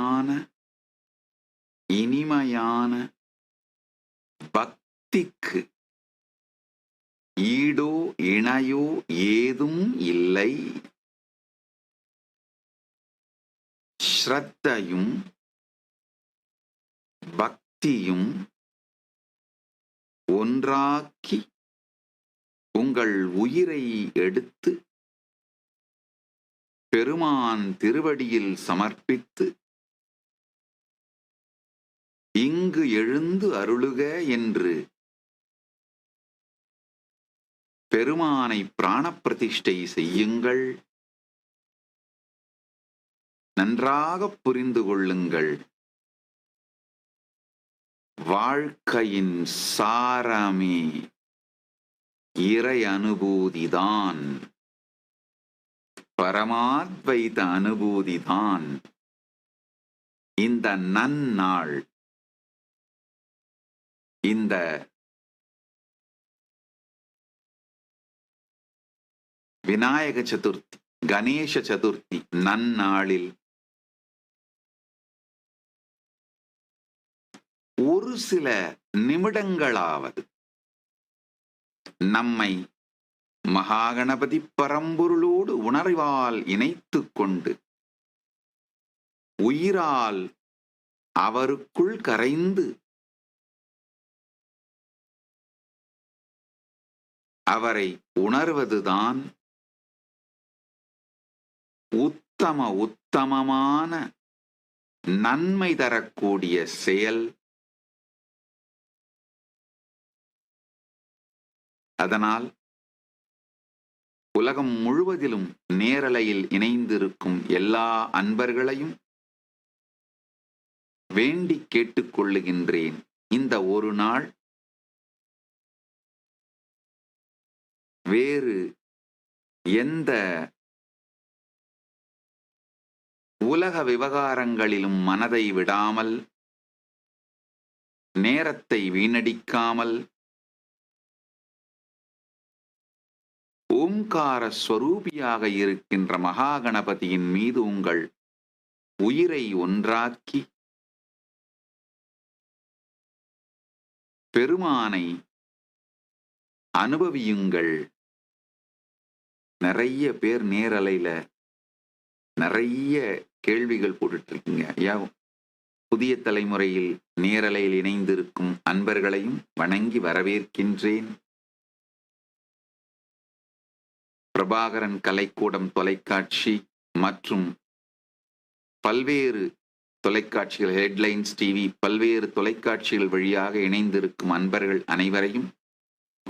உண்மையான இனிமையான பக்திக்கு ஈடோ இணையோ ஏதும் இல்லை. ஸ்ரத்தையும் பக்தியும் ஒன்றாக்கி உங்கள் உயிரை எடுத்து பெருமான் திருவடியில் சமர்ப்பித்து இங்கு எழுந்து அருளுக என்று. பெருமானை பிராணப்பிரதிஷ்டை செய்யுங்கள். நன்றாக புரிந்து கொள்ளுங்கள். வாழ்க்கையின் சாரமே இறை அனுபூதிதான் பரமாத்வைத அனுபூதிதான். இந்த நன்னாள் இந்த விநாயக சதுர்த்தி கணேச சதுர்த்தி நன்னாளில் ஒரு சில நிமிடங்களாவது நம்மை மகாகணபதி பரம்பொருளோடு உணர்வால் இணைத்துக் கொண்டு உயிரால் அவருக்குள் கரைந்து அவரை உணர்வதுதான் உத்தம உத்தமமான நன்மை தரக்கூடிய செயல். அதனால் உலகம் முழுவதிலும் நேரலையில் இணைந்திருக்கும் எல்லா அன்பர்களையும் வேண்டி கேட்டுக்கொள்ளுகின்றேன் இந்த ஒரு நாள் வேறு எந்த உலக விவகாரங்களிலும் மனதை விடாமல் நேரத்தை வீணடிக்காமல் ஓம்கார ஸ்வரூபியாக இருக்கின்ற மகாகணபதியின் மீது உங்கள் உயிரை ஒன்றாக்கி பெருமானை அனுபவியுங்கள். நிறைய பேர் நேரலையில் நிறைய கேள்விகள் போட்டுட்டு இருக்கீங்க ஐயா புதிய தலைமுறையில் நேரலையில் இணைந்திருக்கும் அன்பர்களையும் வணங்கி வரவேற்கின்றேன். பிரபாகரன் கலைக்கூடம் தொலைக்காட்சி மற்றும் பல்வேறு தொலைக்காட்சிகள் ஹெட்லைன்ஸ் டிவி பல்வேறு தொலைக்காட்சிகள் வழியாக இணைந்திருக்கும் அன்பர்கள் அனைவரையும்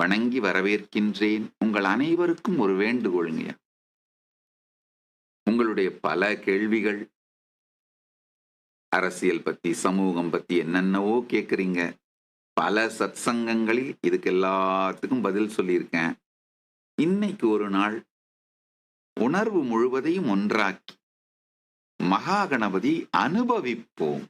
வணங்கி வரவேற்கின்றேன். உங்கள் அனைவருக்கும் ஒரு வேண்டுகோளுங்க. உங்களுடைய பல கேள்விகள் அரசியல் பத்தி சமூகம் பத்தி என்னென்னவோ கேட்குறீங்க பல சத்சங்கங்களில் இதுக்கு எல்லாத்துக்கும் பதில் சொல்லியிருக்கேன். இன்னைக்கு ஒரு நாள் உணர்வு முழுவதையும் ஒன்றாக்கி மகாகணபதி அனுபவிப்போம்.